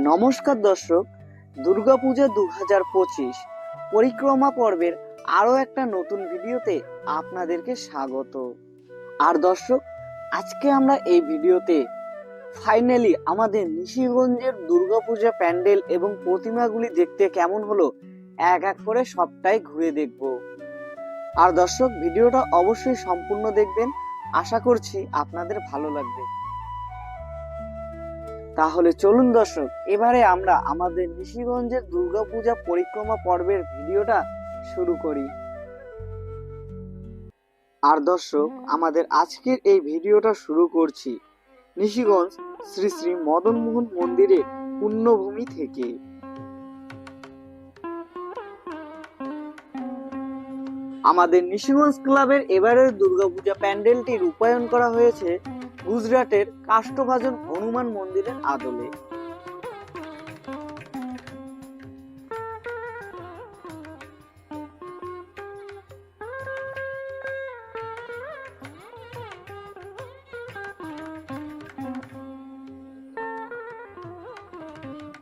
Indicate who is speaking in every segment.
Speaker 1: নমস্কার দর্শক, দুর্গাপূজা দু হাজার পঁচিশ পরিক্রমা পর্বের আরও একটা নতুন ভিডিওতে আপনাদেরকে স্বাগত। আর দর্শক, আজকে আমরা এই ভিডিওতে ফাইনালি আমাদের নিশিগঞ্জের দুর্গাপূজা প্যান্ডেল এবং প্রতিমাগুলি দেখতে কেমন হলো, এক এক করে সবটাই ঘুরে দেখব। আর দর্শক, ভিডিওটা অবশ্যই সম্পূর্ণ দেখবেন। আশা করছি আপনাদের ভালো লাগবে। তাহলে চলুন দর্শক, এবারে আমরা আমাদের নিশিগঞ্জের দুর্গাপূজা পরিক্রমা পর্বের ভিডিওটা শুরু করি। আর দর্শক, আমাদের আজকের এই ভিডিওটা শুরু করছি নিশিগঞ্জ শ্রী শ্রী মদনমোহন মন্দিরের পুণ্যভূমি থেকে। আমাদের নিশিগঞ্জ ক্লাবের এবারের দুর্গাপূজা প্যান্ডেলটি রূপায়ণ করা হয়েছে গুজরাটের কাষ্ঠভাজন হনুমান মন্দিরের আদলে।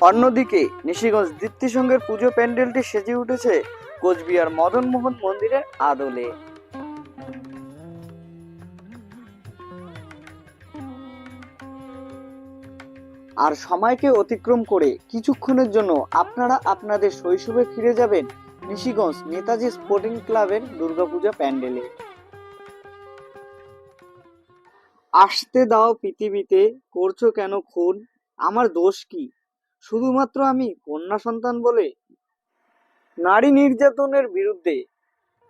Speaker 1: অন্যদিকে নিশিগঞ্জ দীপ্তি সংঘের পুজো প্যান্ডেলটি সেজে উঠেছে কোচবিহার মদন মোহন মন্দিরের আদলে। আর সময়কে অতিক্রম করে কিছুক্ষণের জন্য আপনারা আপনাদের শৈশবে ফিরে যাবেন নিশিগঞ্জ নেতাজি স্পোর্টিং ক্লাবের দুর্গাপূজা প্যান্ডেলে। আসতে দাও পৃথিবীতে, করছ কেন খুন? আমার দোষ কি? শুধুমাত্র আমি কন্যা সন্তান বলে? নারী নির্যাতনের বিরুদ্ধে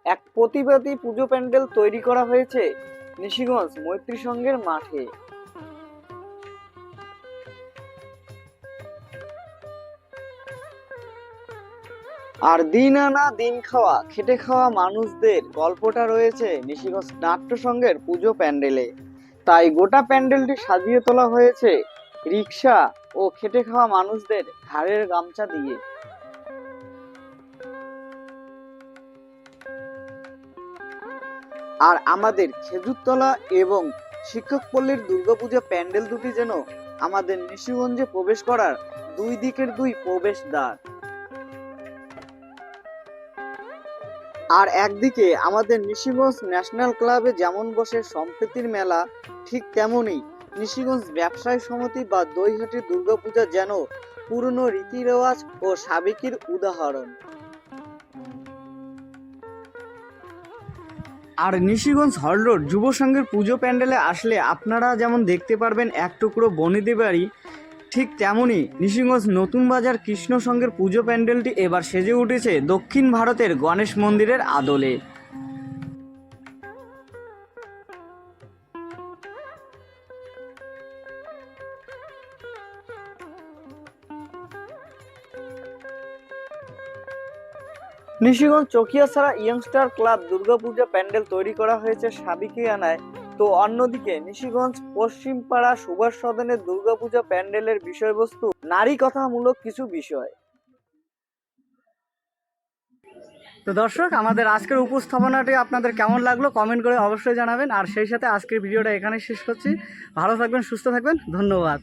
Speaker 1: এক প্রতিবাদী পুজো প্যান্ডেল তৈরি করা হয়েছে নিশিগঞ্জ মৈত্রী সংঘের মাঠে। আর দিন আনা দিন খাওয়া, খেটে খাওয়া মানুষদের গল্পটা রয়েছে নিশিগঞ্জ নাট্য সংঘের পুজো প্যান্ডেলে। তাই গোটা প্যান্ডেলটি সাজিয়ে তোলা হয়েছে রিক্সা ও খেটে খাওয়া মানুষদের ঘাড়ের গামছা দিয়ে। আর আমাদের খেজুরতলা এবং শিক্ষকপল্লীর দুর্গাপূজা প্যান্ডেল দুটি যেন আমাদের নিশিগঞ্জে প্রবেশ করার দুই দিকের দুই প্রবেশ আর একদিকে আমাদের নিশিগঞ্জ ন্যাশনাল ক্লাবে যেমন বসে সম্প্রীতির মেলা, ঠিক তেমনই নিশিগঞ্জ ব্যবসায়ী সমিতি বা দৈহাটি দুর্গাপূজা যেন পুরনো রীতি রেওয়াজ ও সাবেকির উদাহরণ। আর নিশিগঞ্জ হল রোড যুব সংঘের পুজো প্যান্ডেলে আসলে আপনারা যেমন দেখতে পারবেন এক টুকরো বনেদি বাড়ি ঠিক তেমনই নিশিগঞ্জ নতুন বাজার কৃষ্ণ সংঘের পুজো প্যান্ডেলটি এবার সেজে উঠেছে দক্ষিণ ভারতের গণেশ মন্দিরের আদলে। নিশিগঞ্জ চকিয়াছাড়া ইয়ংস্টার ক্লাব দুর্গাপূজা প্যান্ডেল তৈরি করা হয়েছে সাবিকিয়ানায়। তো অন্যদিকে নিশিগঞ্জ পশ্চিমপাড়া সুভাষ সদনের দুর্গাপূজা প্যান্ডেলের বিষয়বস্তু নারী কথামূলক কিছু বিষয়। তো দর্শক, আমাদের আজকের উপস্থাপনাটি আপনাদের কেমন লাগল কমেন্ট করে অবশ্যই জানাবেন। আর সেই সাথে আজকের ভিডিওটা এখানে শেষ করছি। ভালো থাকবেন, সুস্থ থাকবেন। ধন্যবাদ।